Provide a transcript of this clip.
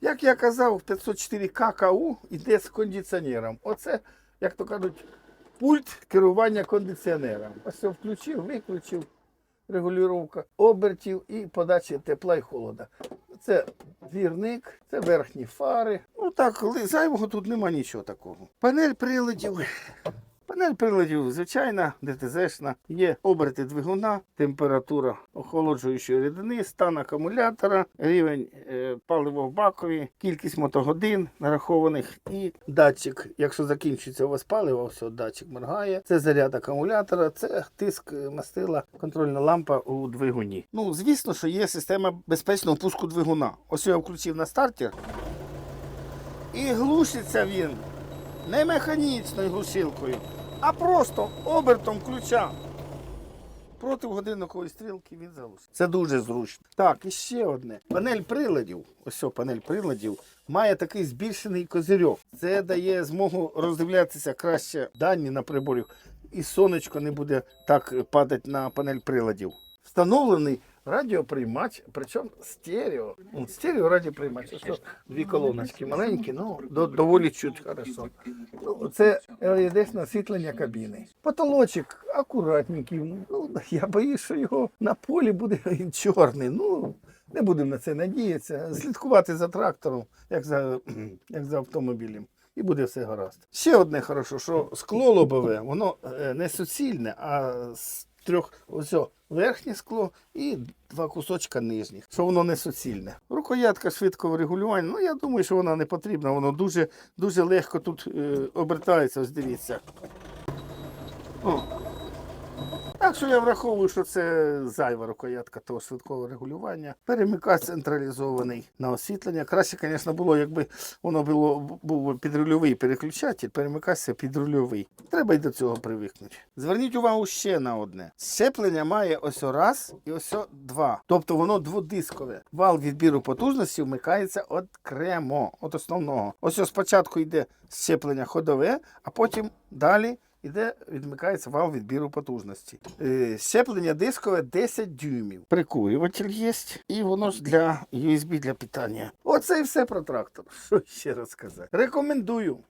Як я казав, 504 ККУ йде з кондиціонером. Оце, як то кажуть, пульт керування кондиціонером. Ось включив, виключив, регулювання обертів і подачі тепла і холода. Це двірник, це верхні фари. Ну так, зайвого тут нема нічого такого. Панель приладів. Панель приладів, звичайна, ДТЗшна, є оберти двигуна, температура охолоджуючої рідини, стан акумулятора, рівень е, палива в бакові, кількість мотогодин нарахованих і датчик. Якщо закінчується у вас паливо, все, датчик моргає. Це заряд акумулятора, це тиск е, мастила, контрольна лампа у двигуні. Ну, звісно, що є система безпечного пуску двигуна. Ось я включив на стартер. І глушиться він не механічною глушилкою, а просто обертом ключа. Проти годинникової стрілки він заглушить. Це дуже зручно. Так, і ще одне. Панель приладів, ось панель приладів, має такий збільшений козирьок. Це дає змогу роздивлятися краще дані на приборі, і сонечко не буде так падати на панель приладів. Встановлений радіоприймач, причому стерео. Стерео радіоприймач. Ось дві колоночки маленькі, ну доволі чуть хорошо. Ну, Це LED освітлення кабіни. Потолочок акуратненький. Ну, я боюсь, що його на полі буде чорний. Ну, не будемо на це надіятися. Слідкувати за трактором, як за, як за автомобілем. І буде все гаразд. Ще одне хорошо, що скло лобове, воно е, не суцільне, а з трьох ось верхнє скло і два кусочка нижніх, що воно не суцільне. Рукоятка швидкого регулювання. Ну я думаю, що вона не потрібна. Воно дуже, дуже легко тут е, обертається. Ось дивіться. О. Так що я враховую, що це зайва рукоятка того швидкого регулювання. Перемикач централізований на освітлення. Краще, звісно, було, якби воно було був підрульовий переключатель, перемикач це підрульовий. Треба й до цього привикнути. Зверніть увагу ще на одне. Щеплення має ось раз і ось два. Тобто воно дводискове. Вал відбіру потужності вмикається окремо від основного. Ось спочатку йде щеплення ходове, а потім далі іде, відмикається вал відбіру потужності. Е, щеплення дискове 10 дюймів. Прикурюватель є, і воно ж для USB для питання. Оце і все про трактор. Що ще раз сказати? Рекомендую.